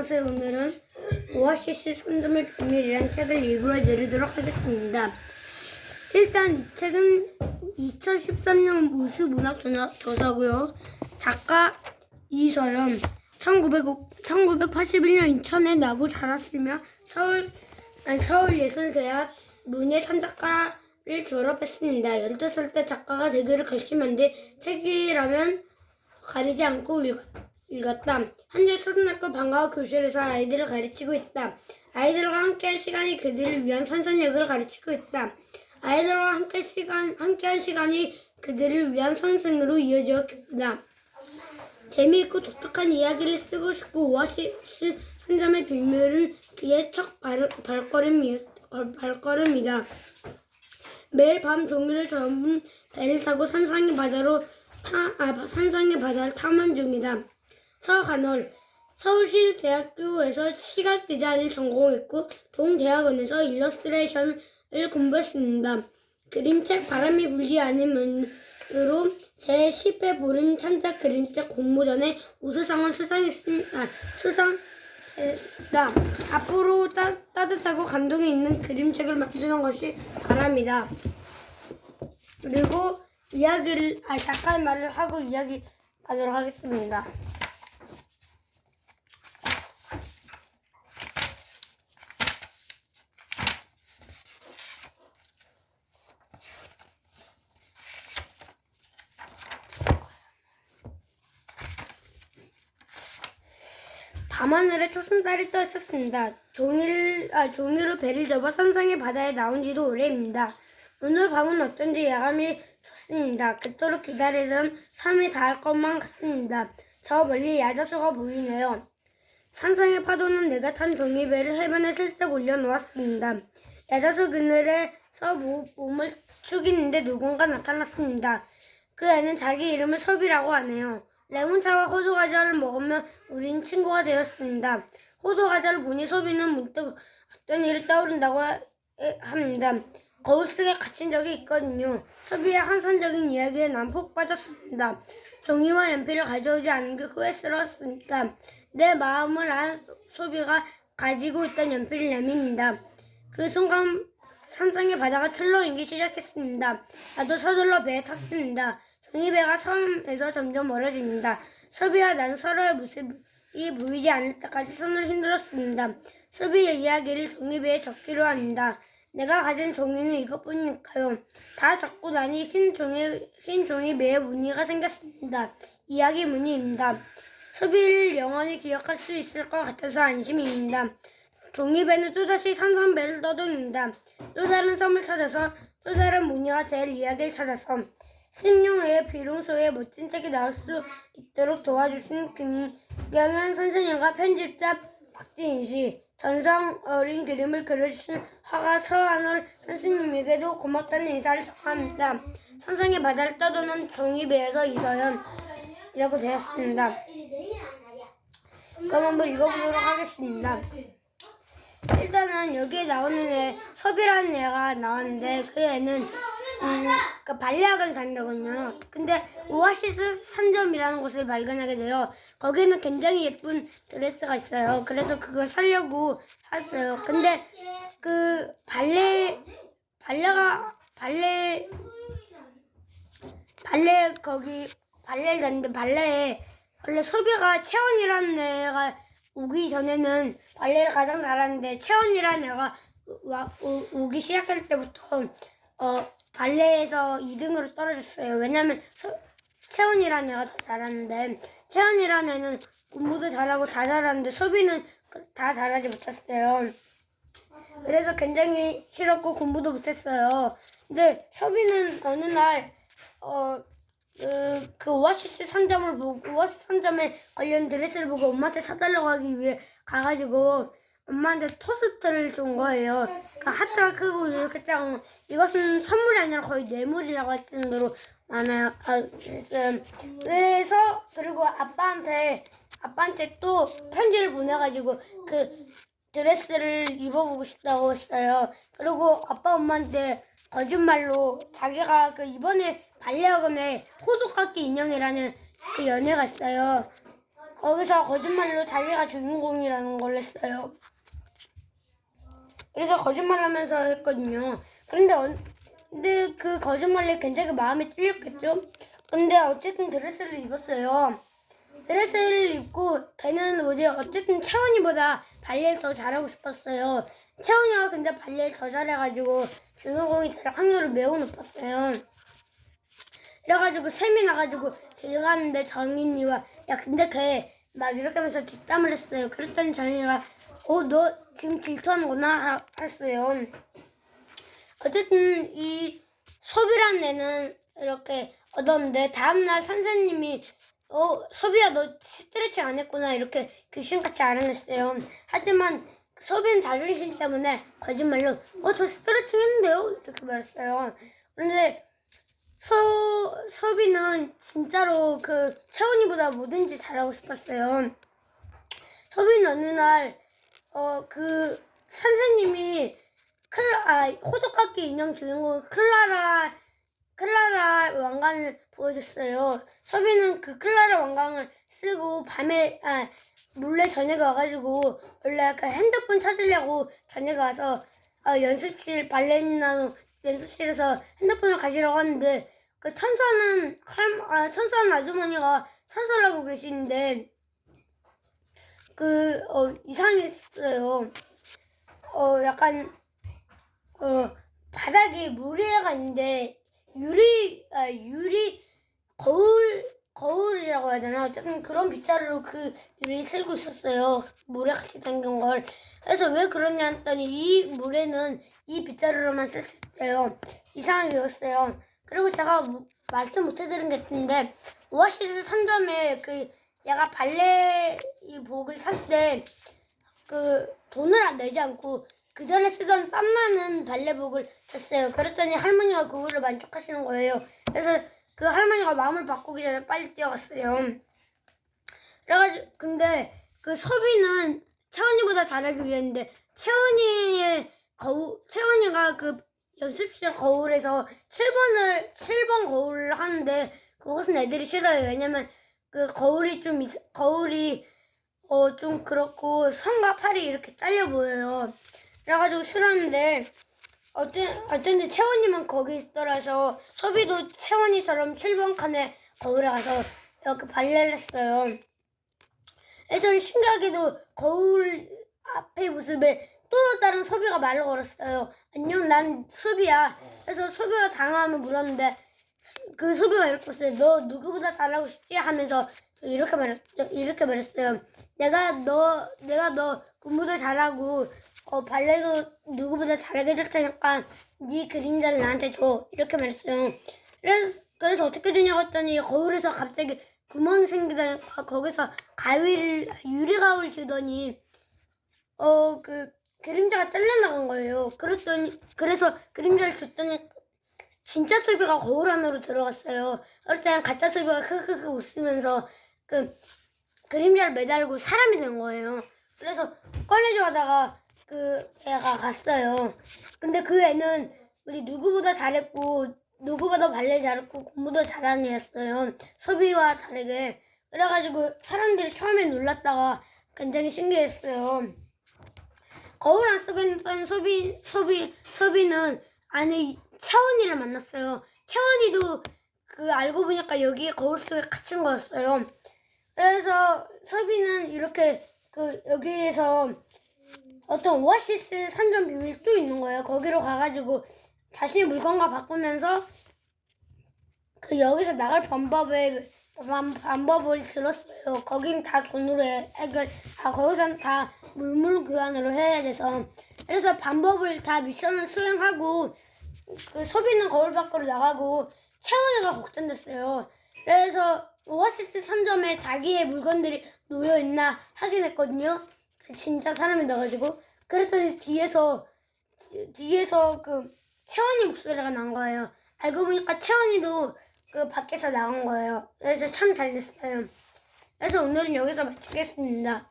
안녕하세요. 오늘은 오아시스 선점의 비밀이라는 책을 리뷰해 드리도록 하겠습니다. 일단 이 책은 2013년 우수 문학 저자고요. 작가 이서연. 1900, 1981년 인천에 나고 자랐으며 서울 아니, 서울예술대학 문예찬작가를 졸업했습니다. 12살 때 작가가 되기를 결심한 뒤 책이라면 가리지 않고 읽, 읽었다. 현재 초등학교 방과후 교실에서 아이들을 가르치고 있다. 아이들과 함께한 시간이 그들을 위한 선선력을 가르치고 있다. 아이들과 함께 시간, 함께한 시간이 그들을 위한 선생으로 이어져 있다. 재미있고 독특한 이야기를 쓰고 싶고 오아시스 선점의 비밀은 그의 첫 발, 발걸음이, 어, 발걸음이다. 매일 밤 종이를 접은 배를 타고 산상의 바다로 타, 아, 산상의 바다를 탐험 중이다. 서간월 서울시 대학교에서 시각 디자인을 전공했고 동대학원에서 일러스트레이션을 공부했습니다. 그림책 바람이 불지 않으면으로 제 10회 보름 찬작 그림책 공모전에 우수상을 수상했습니다. 수상했다. 앞으로 따, 따뜻하고 감동이 있는 그림책을 만드는 것이 바랍니다. 그리고 이야기를 아 작가의 말을 하고 이야기 하도록 하겠습니다. 밤하늘에 초승달이 떠 있었습니다. 종일, 아, 종이로 배를 접어 산상의 바다에 나온 지도 오래입니다. 오늘 밤은 어쩐지 야감이 좋습니다. 그토록 기다리던 섬에 닿을 것만 같습니다. 저 멀리 야자수가 보이네요. 산상의 파도는 내가 탄 종이배를 해변에 슬쩍 올려놓았습니다. 야자수 그늘에서 모- 몸을 축이는데 누군가 나타났습니다. 그 애는 자기 이름을 섭이라고 하네요. 레몬차와 호두 과자를 먹으며 우린 친구가 되었습니다. 호두 과자를 보니 소비는 문득 어떤 일이 떠오른다고 합니다. 거울 속에 갇힌 적이 있거든요. 소비의 한산적인 이야기에 난 푹 빠졌습니다. 종이와 연필을 가져오지 않은 게 후회스러웠습니다. 내 마음을 안 소비가 가지고 있던 연필을 내밉니다. 그 순간 산상의 바다가 출렁이기 시작했습니다. 나도 서둘러 배에 탔습니다. 종이배가 섬에서 점점 멀어집니다. 소비와 난 서로의 모습이 보이지 않을 때까지 손을 흔들었습니다. 소비의 이야기를 종이배에 적기로 합니다. 내가 가진 종이는 이것뿐일까요? 다 적고 나니 흰 종이, 흰 종이배에 무늬가 생겼습니다. 이야기 무늬입니다. 소비를 영원히 기억할 수 있을 것 같아서 안심입니다. 종이배는 또다시 산산배를 떠돌립니다. 또 다른 섬을 찾아서 또 다른 무늬가 될 이야기를 찾아서 신용의 비룡소의 멋진 책이 나올 수 있도록 도와주신 김경현 선생님과 편집자 박지인 씨, 전성 어린 그림을 그려주신 화가 서한월 선생님에게도 고맙다는 인사를 전합니다. 산상의 바다를 떠도는 종이배에서 이서연이라고 되었습니다. 그럼 한번 읽어보도록 하겠습니다. 일단은 여기에 나오는 애 섭이라는 애가 나왔는데 그 애는 음, 그 발레학을 다닌다거든요. 근데 오아시스 산점이라는 곳을 발견하게 돼요. 거기는 굉장히 예쁜 드레스가 있어요. 그래서 그걸 사려고 했어요. 근데 그 발레 발레가 발레 발레 거기 발레를 갔는데 발레에 원래 소비가 채원이라는 애가 오기 전에는 발레를 가장 잘하는데 채원이라는 애가 와, 오, 오기 시작할 때부터 어, 발레에서 2등으로 떨어졌어요. 왜냐면 서, 채원이라는 애가 더 잘하는데 채원이라는 애는 공부도 잘하고 다 잘하는데 소비는 그- 다 잘하지 못했어요. 그래서 굉장히 싫었고 공부도 못했어요. 근데 소비는 어느 날 어, 그, 그 오아시스 상점을 보고 오아시스 상점에 관련 드레스를 보고 엄마한테 사달라고 하기 위해 가가지고 엄마한테 토스트를 준 거예요. 그 하트가 크고 이렇게 짱 이것은 선물이 아니라 거의 뇌물이라고 할 정도로 많아요. 아, 그래서- 그래서 그리고 아빠한테 아빠한테 또 편지를 보내가지고 그 드레스를 입어보고 싶다고 했어요. 그리고 아빠 엄마한테 거짓말로 자기가 그 이번에 발레학원에 호두깎이 인형이라는 그 연애가 있어요. 거기서 거짓말로 자기가 주인공이라는 걸 했어요. 그래서 거짓말하면서 했거든요. 그런데 언- 근데 그 거짓말이 굉장히 마음에 찔렸겠죠. 근데 어쨌든 드레스를 입었어요. 드레스를 입고 걔는 뭐지 어쨌든 채원이보다 발레를 더 잘하고 싶었어요. 채원이가 근데 발레를 더 잘해가지고 주인공이 될 확률이 매우 높았어요. 그래가지고 셈이 나가지고 길 가는데 정인이와 야 근데 걔 막 이렇게 하면서 뒷담을 했어요. 그랬더니 정인이가 어 너 지금 질투하는구나 하- 했어요. 어쨌든 이 소비란 애는 이렇게 얻었는데 다음날 선생님이 어 소비야 너 스트레칭 안 했구나 이렇게 귀신같이 알아냈어요. 하지만 소비는 자존심 때문에 거짓말로 어 저 스트레칭 했는데요 이렇게 말했어요. 그런데 소 소비는 진짜로 그 채원이보다 뭐든지 잘하고 싶었어요. 소비는 어느 날 어 그 선생님이 클라 아 호두깎이 인형 주인공 클라라 클라라 왕관을 보여줬어요. 소비는 그 클라라 왕관을 쓰고 밤에 아 몰래 저녁에 와가지고 원래 그 핸드폰 찾으려고 저녁에 와서 어, 연습실 발레리나 연습실에서 핸드폰을 가지려고 하는데 그 천사는 할, 아, 천사는 아주머니가 천사를 하고 계시는데 그 어, 이상했어요. 어 약간 어 바닥에 무리가 있는데 유리 아 유리 거울 거울이라고 해야 되나? 어쨌든 그런 빗자루로 그 유리 쓸고 있었어요. 모래같이 생긴 걸. 그래서 왜 그러냐 했더니 이 모래는 이 빗자루로만 쓸 수 있대요. 이상하게 되었어요. 그리고 제가 뭐- 말씀 못 해드린 게 있는데 오아시스 상점에 그 얘가 발레 이 복을 살 때 그 돈을 안 내지 않고 그 전에 쓰던 땀나는 발레복을 줬어요. 그랬더니 할머니가 그거를 만족하시는 거예요. 그래서 그 할머니가 마음을 바꾸기 전에 빨리 뛰어갔어요. 그래가지고 근데 그 소비는 채원이보다 잘하기 위했는데 채원이의 거울 채원이가 그 연습실 거울에서 7번을 7번 거울을 하는데 그것은 애들이 싫어요. 왜냐면 그 거울이 좀 있- 거울이 어 좀 그렇고 손과 팔이 이렇게 잘려 보여요. 그래가지고 싫었는데 어쩐 어쩐지 채원이만 거기 있더라서 소비도 채원이처럼 7번 칸에 거울에 가서 이렇게 발레를 했어요. 애들이 신기하게도 거울 앞의 모습에 또 다른 소비가 말을 걸었어요. 안녕, 난 소비야. 그래서 소비가 당황하면 물었는데 그 소비가 이렇게 했어요. 너 누구보다 잘하고 싶지? 하면서 이렇게 말했 이렇게 말했어요. 내가 너 내가 너 공부도 잘하고 어 발레도 누구보다 잘하게 해줄 테니까 네 그림자를 나한테 줘. 이렇게 말했어요. 그래서 그래서 어떻게 되냐고 했더니 거울에서 갑자기 구멍이 생기다니까 거기서 가위를 유리 가위를 주더니 어 그 그림자가 잘려나간 거예요. 그랬더니 그래서 그림자를 줬더니 진짜 소비가 거울 안으로 들어갔어요. 어릴 때는 가짜 소비가 흐흐흐 웃으면서 그 그림자를 매달고 사람이 된 거예요. 그래서 꺼내줘 하다가 그 애가 갔어요. 근데 그 애는 우리 누구보다 잘했고 누구보다 발레 잘했고 공부도 잘하는 애였어요. 소비와 다르게. 그래가지고 사람들이 처음에 놀랐다가 굉장히 신기했어요. 거울 안 속에 있던 소비, 소비, 소비는 안에 채원이를 만났어요. 채원이도 그 알고 보니까 여기에 거울 속에 갇힌 거였어요. 그래서 소비는 이렇게 그 여기에서 어떤 오아시스 산점 비밀이 또 있는 거예요. 거기로 가가지고 자신의 물건과 바꾸면서 그 여기서 나갈 방법을 방- 방법을 들었어요. 거긴 다 돈으로 해- 해결, 아 거기선 다 물물 교환으로 해야 돼서 그래서 방법을 다 미션을 수행하고 그 소비는 거울 밖으로 나가고 채원이가 걱정됐어요. 그래서 오아시스 상점에 자기의 물건들이 놓여 있나 확인했거든요. 진짜 사람이 나가지고 그랬더니 뒤에서 뒤- 뒤에서 그 채원이 목소리가 난 거예요. 알고 보니까 채원이도 그 밖에서 나온 거예요. 그래서 참 잘 됐어요. 그래서 오늘은 여기서 마치겠습니다.